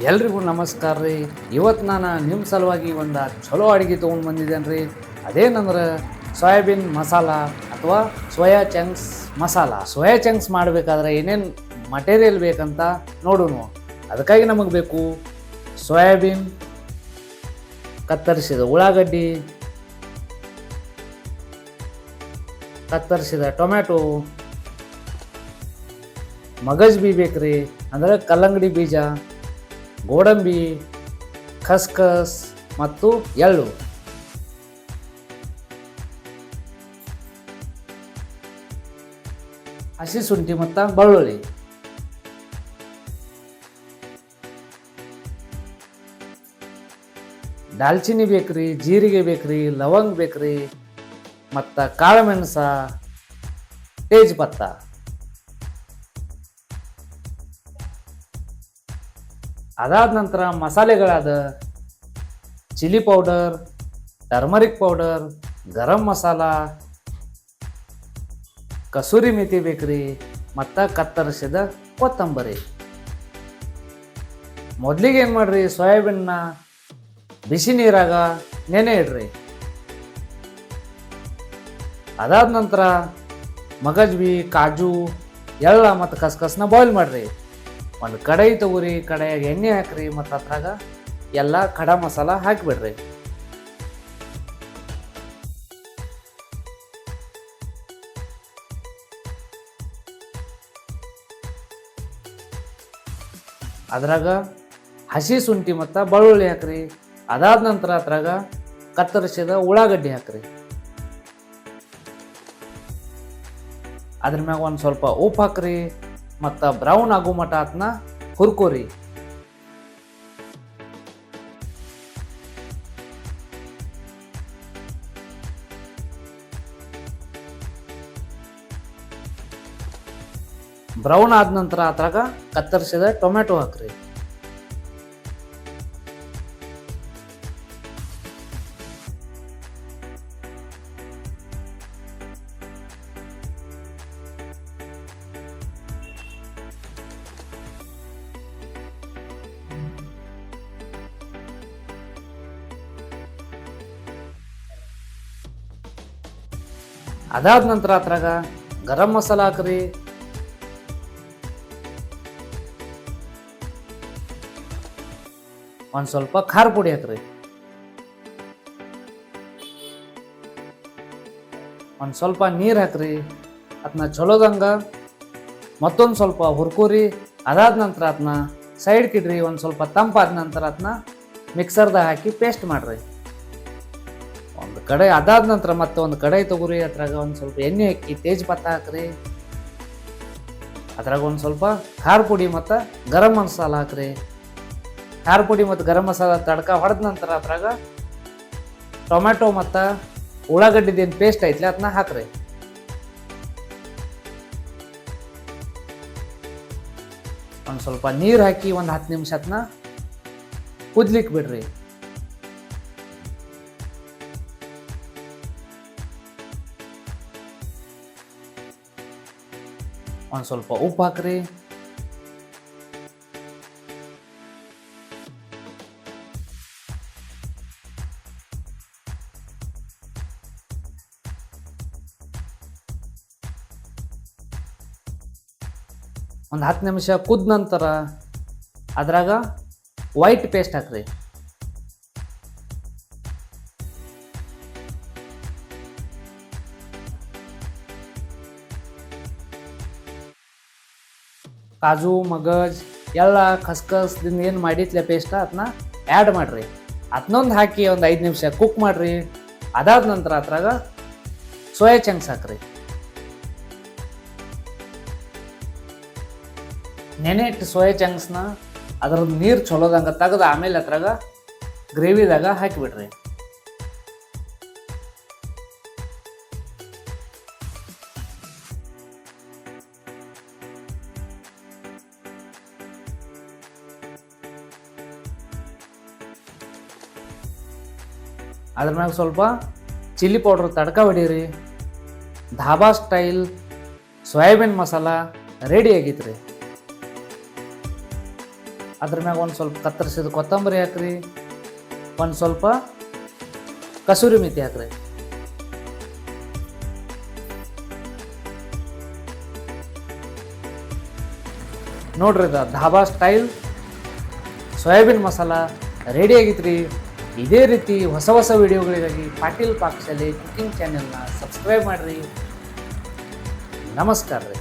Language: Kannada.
ಎಲ್ರಿಗೂ ನಮಸ್ಕಾರ ರೀ. ಇವತ್ತು ನಾನು ನಿಮ್ಮ ಸಲುವಾಗಿ ಒಂದು ಚಲೋ ಅಡುಗೆ ತೊಗೊಂಡು ಬಂದಿದ್ದೇನೆ ರೀ. ಅದೇನಂದ್ರೆ ಸೋಯಾಬೀನ್ ಮಸಾಲ ಅಥವಾ soya chunks masala. Soya chunks ಮಾಡಬೇಕಾದ್ರೆ ಏನೇನು ಮಟೀರಿಯಲ್ ಬೇಕಂತ ನೋಡೋಣ ಅದಕ್ಕಾಗಿ ನಮಗೆ ಬೇಕು ಸೋಯಾಬೀನ್, ಕತ್ತರಿಸಿದ ಉಳ್ಳಾಗಡ್ಡಿ, ಕತ್ತರಿಸಿದ ಟೊಮ್ಯಾಟೊ ಮಗಜ್ ಬಿ ಬೇಕ್ರಿ. ಅಂದ್ರೆ ಕಲ್ಲಂಗಡಿ ಬೀಜ ಗೋಡಂಬಿ, ಖಸ್ಖಸ್ ಮತ್ತು ಎಳ್ಳು. ಹಸಿ ಶುಂಠಿ ಮತ್ತು ಬೆಳ್ಳುಳ್ಳಿ. ದಾಲ್ಚಿನ್ನಿ ಬೇಕ್ರಿ, ಜೀರಿಗೆ ಬೇಕ್ರಿ, ಲವಂಗ್ ಬೇಕ್ರಿ ಮತ್ತು ಕಾಳುಮೆಣಸ ತೇಜ್ಪತ್ತ ಅದಾದ ನಂತರ ಮಸಾಲೆಗಳಾದ chilli powder, turmeric powder, garam masala, kasuri methi ಬೇಕ್ರಿ, ಮತ್ತು ಕತ್ತರಿಸಿದ ಕೊತ್ತಂಬರಿ. ಮೊದಲಿಗೆ ಏನು ಮಾಡ್ರಿ ಸೋಯಾಬೀನ್ನ ಬಿಸಿ ನೀರಾಗ ನೆನೆ ಇಡ್ರಿ. ಅದಾದ ನಂತರ ಮಗಜ್ಬಿ ಕಾಜು ಎಲ್ಲ ಮತ್ತು ಕಸ್ಕಸ್ನ ಬಾಯ್ಲ್ ಮಾಡ್ರಿ. ಒಂದು ಕಡಾಯಿ ತಗೋರಿ ಕಡಾಯಾಗ ಎಣ್ಣೆ ಹಾಕ್ರಿ ಮತ್ತು ಅದ್ರಾಗ ಎಲ್ಲ ಖಡ ಮಸಾಲ ಹಾಕಿಬಿಡ್ರಿ. ಅದ್ರಾಗ ಹಸಿ ಶುಂಠಿ ಮತ್ತು ಬೆಳ್ಳುಳ್ಳಿ ಹಾಕ್ರಿ. ಅದಾದ ನಂತರ ಅದ್ರಾಗ ಕತ್ತರಿಸಿದ ಉಳ್ಳಾಗಡ್ಡಿ ಹಾಕ್ರಿ. ಅದ್ರ ಮ್ಯಾಗ ಒಂದು ಸ್ವಲ್ಪ ಉಪ್ಪು ಹಾಕ್ರಿ. ಮತ್ತು ಬ್ರೌನ್ ಆಗೋ ಮಟ ಅದನ್ನ ಹುರ್ಕೋರಿ ಬ್ರೌನ್ ಆದ ನಂತರ ಅದ್ರಾಗ ಕತ್ತರಿಸಿದ ಟೊಮೆಟೊ ಹಾಕ್ರಿ. ಅದಾದ ನಂತರ ಅದ್ರಾಗ ಗರಂ ಮಸಾಲ ಹಾಕ್ರಿ. ಒಂದು ಸ್ವಲ್ಪ ಖಾರ ಪುಡಿ ಹಾಕ್ರಿ. ಒಂದು ಸ್ವಲ್ಪ ನೀರು ಹಾಕ್ರಿ. ಅದನ್ನ ಚಲೋದಂಗ ಮತ್ತೊಂದು ಸ್ವಲ್ಪ ಹುರ್ಕೋರಿ. ಅದಾದ ನಂತರ ಅದನ್ನ ಸೈಡ್ ಕಿಡ್ರಿ, ಒಂದು ಸ್ವಲ್ಪ ತಂಪಾದ ನಂತರ ಅದನ್ನ ಮಿಕ್ಸರ್ದಾಗ ಹಾಕಿ ಪೇಸ್ಟ್ ಮಾಡ್ರಿ. ಒಂದು ಕಡೆ ಅದಾದ ನಂತರ ಮತ್ತೆ ಒಂದು ಕಡಾಯಿ ತಗೋರಿ, ಅದ್ರಾಗ ಒಂದು ಸ್ವಲ್ಪ ಎಣ್ಣೆ ಹಾಕಿ ತೇಜ್ಪತ್ತ ಹಾಕ್ರಿ. ಅದ್ರಾಗ ಒಂದು ಸ್ವಲ್ಪ ಖಾರ ಪುಡಿ ಮತ್ತು ಗರಂ ಮಸಾಲ ಹಾಕ್ರಿ. ಖಾರ ಪುಡಿ ಮತ್ತು ಗರಂ ಮಸಾಲ ತಡ್ಕ ಹೊಡೆದ ನಂತರ ಅದ್ರಾಗ ಟೊಮ್ಯಾಟೊ ಮತ್ತು ಉಳ್ಳಾಗಡ್ಡಿದೇನು ಪೇಸ್ಟ್ ಐತ್ಲಿ ಅದನ್ನ ಹಾಕ್ರಿ. ಒಂದು ಸ್ವಲ್ಪ ನೀರು ಹಾಕಿ ಒಂದು ಹತ್ತು ನಿಮಿಷ ಅದನ್ನ ಕುದ್ಲಿಕ್ಕೆ ಬಿಡ್ರಿ. ಒಂದು ಸ್ವಲ್ಪ ಉಪ್ಪು ಹಾಕ್ರಿ. ಒಂದು ಹತ್ತು ನಿಮಿಷ ಕುದ ನಂತರ ಅದ್ರಾಗ ವೈಟ್ ಪೇಸ್ಟ್ ಹಾಕ್ರಿ. ಕಾಜು, ಮಗಜ್, ಎಲ್ಲ ಖಸ್ಖಸ್ದಿಂದ ಏನು ಮಾಡಿತ್ಲೆ ಪೇಸ್ಟ ಅದನ್ನ ಆ್ಯಡ್ ಮಾಡಿರಿ. ಅದನ್ನೊಂದು ಹಾಕಿ ಒಂದು ಐದು ನಿಮಿಷ ಕುಕ್ ಮಾಡಿರಿ. ಅದಾದ ನಂತರ ಅದ್ರಾಗ ಸೋಯಾ ಚಂಕ್ಸ್ ಹಾಕ್ರಿ. ನೆನೆಟ್ಟು ಸೋಯಾ ಚಂಕ್ಸ್ನ ಅದ್ರದ್ದು ನೀರು ಚಲೋದಂಗೆ ತೆಗೆದು ಆಮೇಲೆ ಅದ್ರಾಗ ಗ್ರೇವಿದಾಗ ಹಾಕಿಬಿಡ್ರಿ. ಅದ್ರ ಮ್ಯಾಗ ಸ್ವಲ್ಪ chilli powder tadka ಹೊಡೀರಿ. Dhaba style soybean masala ready ಆಗೈತ್ರಿ. ಅದ್ರ ಮ್ಯಾಗ ಒಂದು ಸ್ವಲ್ಪ ಕತ್ತರಿಸಿದ ಕೊತ್ತಂಬರಿ ಹಾಕ್ರಿ. ಒಂದು ಸ್ವಲ್ಪ ಕಸೂರಿ ಮೆಥಿ ಹಾಕ್ರಿ. ನೋಡ್ರಿ dhaba style soybean masala ready ಆಗೈತ್ರಿ. ಇದೇ ರೀತಿ ಹೊಸ ಹೊಸ ವಿಡಿಯೋಗಳಿಗಾಗಿ ಪಾಟೀಲ್ ಪಾಕಶಾಲೆ ಕುಕಿಂಗ್ ಚಾನೆಲ್ನ ಸಬ್ಸ್ಕ್ರೈಬ್ ಮಾಡಿರಿ. ನಮಸ್ಕಾರ ರೀ.